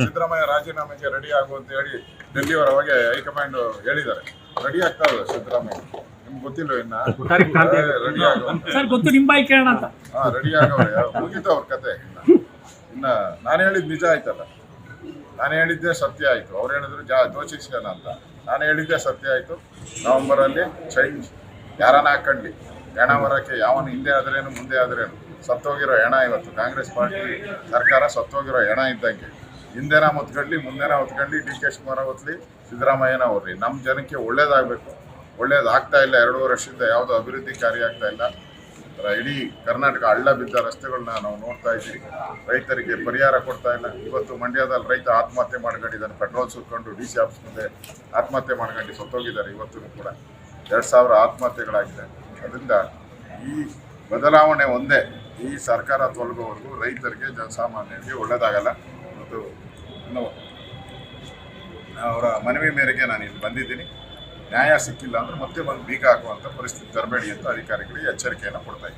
ಸಿದ್ದರಾಮಯ್ಯ ರಾಜೀನಾಮೆಗೆ ರೆಡಿ ಆಗು ಅಂತ ಹೇಳಿ ಬಗ್ಗೆ ಹೈಕಮಾಂಡ್ ಹೇಳಿದ್ದಾರೆ. ರೆಡಿ ಆಗ್ತಾ ಇಲ್ಲ ಸಿದ್ದರಾಮಯ್ಯ? ನಿಮ್ಗೆ ಗೊತ್ತಿಲ್ಲ ಇನ್ನ? ರೆಡಿ ಆಗೋ ಸರ್ ಗೊತ್ತು ನಿಮ್ಮ ಬಾಯಿ ಅಂತ. ಹಾ ರೆಡಿ ಆಗವ್ರೆ. ಮುಗಿತು ಅವ್ರ ಕತೆ ಇನ್ನ. ಇನ್ನ ನಾನು ಹೇಳಿದ್ ನಿಜ ಆಯ್ತಲ್ಲ? ನಾನು ಹೇಳಿದ್ದೆ ಸತ್ಯ ಆಯ್ತು. ಅವ್ರು ಹೇಳಿದ್ರು ಜಾ ದೋಷಿಸ್ಕೋಣ ಅಂತ. ನಾನು ಹೇಳಿದ್ದೆ ಸತ್ಯ ಆಯ್ತು. ನವೆಂಬರಲ್ಲಿ ಚೇಂಜ್ ಯಾರನ್ನ ಹಾಕೊಂಡ್ಲಿ? ಹೆಣ ಬರೋಕ್ಕೆ ಯಾವನು ಹಿಂದೆ ಆದ್ರೇನು, ಮುಂದೆ ಆದ್ರೇನು? ಸತ್ತೋಗಿರೋ ಹೆಣ ಇವತ್ತು ಕಾಂಗ್ರೆಸ್ ಪಾರ್ಟಿ ಸರ್ಕಾರ ಸತ್ತೋಗಿರೋ ಹೆಣ ಇದ್ದಂಗೆ. ಹಿಂದೆನ ಹೊತ್ಕೊಳ್ಳಿ, ಮುಂದೆನ ಹೊತ್ಕೊಂಡ್ಲಿ ಡಿ ಕೆ ಶಿವಕುಮಾರ್ ಹೊತ್ಲಿ, ಸಿದ್ದರಾಮಯ್ಯನ ಅವ್ರಿ ನಮ್ಮ ಜನಕ್ಕೆ ಒಳ್ಳೇದಾಗಬೇಕು. ಒಳ್ಳೇದಾಗ್ತಾ ಇಲ್ಲ, ಎರಡೂವರೆ ವರ್ಷದಿಂದ ಯಾವುದೋ ಅಭಿವೃದ್ಧಿ ಕಾರ್ಯ ಆಗ್ತಾ ಇಲ್ಲ. ಇಡೀ ಕರ್ನಾಟಕ ಹಳ್ಳ ಬಿದ್ದ ರಸ್ತೆಗಳನ್ನ ನಾವು ನೋಡ್ತಾ ಇದ್ದೀವಿ. ರೈತರಿಗೆ ಪರಿಹಾರ ಕೊಡ್ತಾ ಇಲ್ಲ. ಇವತ್ತು ಮಂಡ್ಯದಲ್ಲಿ ರೈತ ಆತ್ಮಹತ್ಯೆ ಮಾಡ್ಕೊಂಡಿದ್ದಾನೆ. ಪೆಟ್ರೋಲ್ ಸುಟ್ಕೊಂಡು ಡಿ ಸಿ ಆಫೀಸ್ ಮುಂದೆ ಆತ್ಮಹತ್ಯೆ ಮಾಡ್ಕೊಂಡು ಸತ್ತೋಗಿದ್ದಾರೆ ಇವತ್ತು ಕೂಡ. ಎರಡು ಸಾವಿರ ಆತ್ಮಹತ್ಯೆಗಳಾಗಿದೆ. ಅದರಿಂದ ಈ ಬದಲಾವಣೆ ಒಂದೇ ಈ ಸರ್ಕಾರ ತೊಲಗೋವರೆಗೂ ರೈತರಿಗೆ ಜನಸಾಮಾನ್ಯರಿಗೆ ಒಳ್ಳೇದಾಗಲ್ಲ ಮತ್ತು ಅವರ ಮನವಿ ಮೇರೆಗೆ ನಾನು ಇಲ್ಲಿ ಬಂದಿದ್ದೀನಿ. ನ್ಯಾಯ ಸಿಕ್ಕಿಲ್ಲ ಅಂದರೆ ಮತ್ತೆ ಬಂದು ಬೀಗ ಹಾಕುವಂಥ ಪರಿಸ್ಥಿತಿ ತರಬೇಡಿ ಅಂತ ಅಧಿಕಾರಿಗಳಿಗೆ ಎಚ್ಚರಿಕೆಯನ್ನು ಕೊಡ್ತಾ